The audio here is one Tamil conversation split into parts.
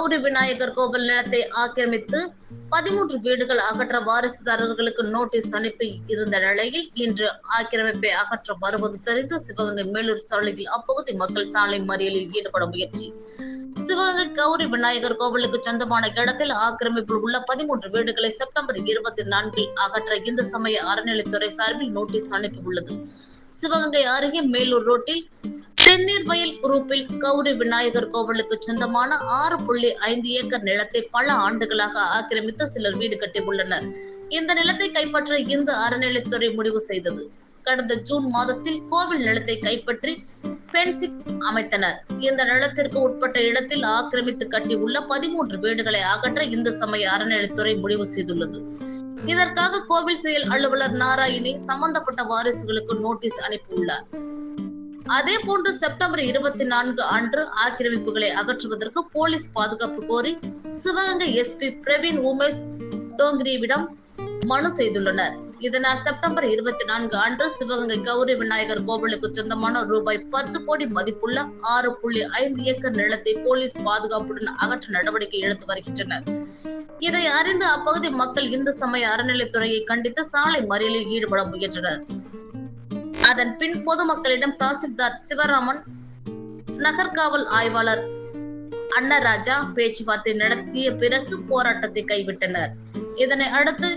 கௌரி விநாயகர் கோவில் நிலத்தை ஆக்கிரமித்து பதிமூன்று வீடுகள் அகற்ற வாரிசுதாரர்களுக்கு நோட்டீஸ் அனுப்பி இருந்த நிலையில் இன்று ஆக்கிரமிப்பை அகற்ற வருவது தெரிந்து சிவகங்கை மேலூர் சாலையில் அப்பகுதி மக்கள் சாலை மறியலில் ஈடுபட முயற்சி. சிவகங்கை கௌரி விநாயகர் கோவிலுக்கு சொந்தமான இடத்தில் ஆக்கிரமிப்பில் உள்ள பதிமூன்று வீடுகளை செப்டம்பர் இருபத்தி நான்கில் அகற்ற இந்து சமய அறநிலைத்துறை சார்பில் நோட்டீஸ் அனுப்பியுள்ளது. சிவகங்கை அருகே மேலூர் ரோட்டில் தென்னீர் வயல் குரூப்பில் கௌரி விநாயகர் கோவிலுக்கு சொந்தமான ஆறு புள்ளி ஐந்து ஏக்கர் நிலத்தை பல ஆண்டுகளாக ஆக்கிரமித்து சிலர் வீடு கட்டியுள்ளனர். இந்த நிலத்தை கைப்பற்ற இந்து அறநிலைத்துறை முடிவு செய்தது. கடந்த ஜூன் மாதத்தில் கோவில் நிலத்தை கைப்பற்றி பென்சிக் அமைத்தனர். இந்த நிலத்திற்கு உட்பட்ட இடத்தில் ஆக்கிரமித்து கட்டியுள்ள பதிமூன்று வீடுகளை அகற்ற இந்து சமய அறநிலைத்துறை முடிவு செய்துள்ளது. இதற்காக கோவில் செயல் அலுவலர் நாராயணி சம்பந்தப்பட்ட வாரிசுகளுக்கு நோட்டீஸ் அனுப்பியுள்ளார். அதே போன்று செப்டம்பர் இருபத்தி நான்கு அன்று ஆக்கிரமிப்புகளை அகற்றுவதற்கு போலீஸ் பாதுகாப்பு கோரி சிவகங்கை எஸ்பி பிரவீன் உமேஷ் டோங்கிரிவிடம் மனு செய்துள்ளனர். இதனால் செப்டம்பர் இருபத்தி நான்கு அன்று சிவகங்கை கௌரி விநாயகர் கோவிலுக்கு சொந்தமான ரூபாய் பத்து கோடி மதிப்புள்ள ஆறு புள்ளி ஐந்து ஏக்கர் நிலத்தை போலீஸ் பாதுகாப்புடன் அகற்ற நடவடிக்கை எடுத்து வருகின்றனர். இதை அறிந்து அப்பகுதி மக்கள் இந்து சமய அறநிலைத்துறையை கண்டித்து சாலை மறியலில் ஈடுபட முயன்றனர். அதன் பின் பொதுமக்களிடம் தாசில்தார் சிவராமன் நகர்காவல் ஆய்வாளர் அன்னராஜா பேச்சுவார்த்தை நடத்திய பிறகு போராட்டத்தை கைவிட்டனர். இதனை அடுத்து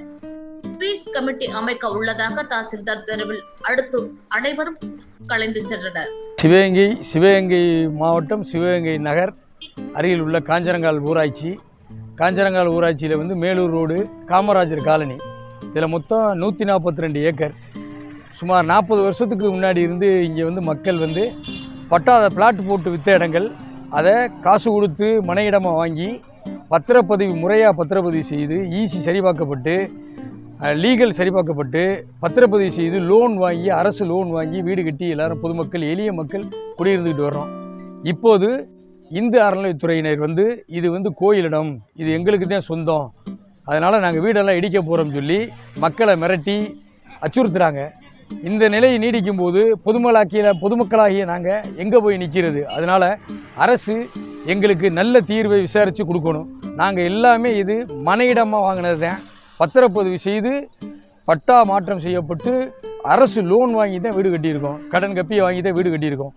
பீஸ் கமிட்டி அமைக்க உள்ளதாக தாசில்தார் தெருவில் அடுத்து அனைவரும் கலைந்து சென்றனர். சிவகங்கை சிவகங்கை மாவட்டம் சிவகங்கை நகர் அருகில் உள்ள காஞ்சரங்கால் ஊராட்சி. காஞ்சரங்கால் ஊராட்சியில் வந்து மேலூர் ரோடு காமராஜர் காலனி. இதில் மொத்தம் நூற்றி நாற்பத்தி ரெண்டு ஏக்கர். சுமார் நாற்பது வருஷத்துக்கு முன்னாடி இருந்து இங்கே வந்து மக்கள் வந்து பட்டாத பிளாட் போட்டு விற்ற இடங்கள். அதை காசு கொடுத்து மனையிடமாக வாங்கி பத்திரப்பதிவு முறையாக பத்திரப்பதிவு செய்து ஈசி சரிபார்க்கப்பட்டு லீகல் சரிபார்க்கப்பட்டு பத்திரப்பதிவு செய்து லோன் வாங்கி அரசு லோன் வாங்கி வீடு கட்டி எல்லாரும் பொதுமக்கள் எளிய மக்கள் குடியிருந்துக்கிட்டு வர்றோம். இப்போது இந்து அறநிலைத்துறையினர் வந்து இது வந்து கோயிலிடம் இது எங்களுக்கு தான் சொந்தம். அதனால் நாங்கள் வீடெல்லாம் இடிக்க போகிறோம்னு சொல்லி மக்களை மிரட்டி அச்சுறுத்துகிறாங்க இந்த நிலை நீடிக்கும் போது பொதுமக்களாக்கிய பொதுமக்களாகிய நாங்கள் எங்கே போய் நிற்கிறது அதனால் அரசு எங்களுக்கு நல்ல தீர்வை விசாரித்து கொடுக்கணும். நாங்கள் எல்லாமே இது மனையிடமாக வாங்கினது தான் பத்திரப்பதிவு செய்து பட்டா மாற்றம் செய்யப்பட்டு அரசு லோன் வாங்கி தான் வீடு கட்டியிருக்கோம். கடன் கப்பி வாங்கி தான் வீடு கட்டியிருக்கோம்.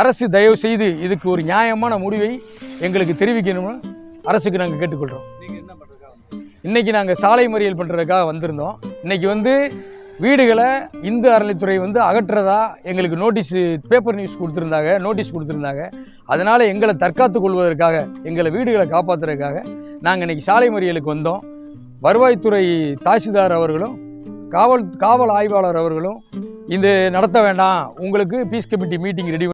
அரசு தயவு செய்து இதுக்கு ஒரு நியாயமான முடிவை எங்களுக்கு தெரிவிக்கணும்னு அரசுக்கு நாங்கள் கேட்டுக்கொள்கிறோம் இன்றைக்கி நாங்கள் சாலை மறியல் பண்ணுறதுக்காக வந்திருந்தோம். இன்றைக்கி வந்து வீடுகளை இந்து அறநிலைத்துறை வந்து அகற்றுறதா எங்களுக்கு நோட்டீஸ் பேப்பர் நியூஸ் கொடுத்துருந்தாங்க நோட்டீஸ் கொடுத்துருந்தாங்க. அதனால் எங்களை தற்காத்து கொள்வதற்காக எங்களை வீடுகளை காப்பாற்றுறதுக்காக நாங்கள் இன்றைக்கி சாலை மறியலுக்கு வந்தோம். வருவாய்த்துறை தாசில்தார் அவர்களும் காவல் காவல் ஆய்வாளர் அவர்களும் இது நடத்த வேண்டாம். உங்களுக்கு பீஸ் கமிட்டி மீட்டிங் ரெடி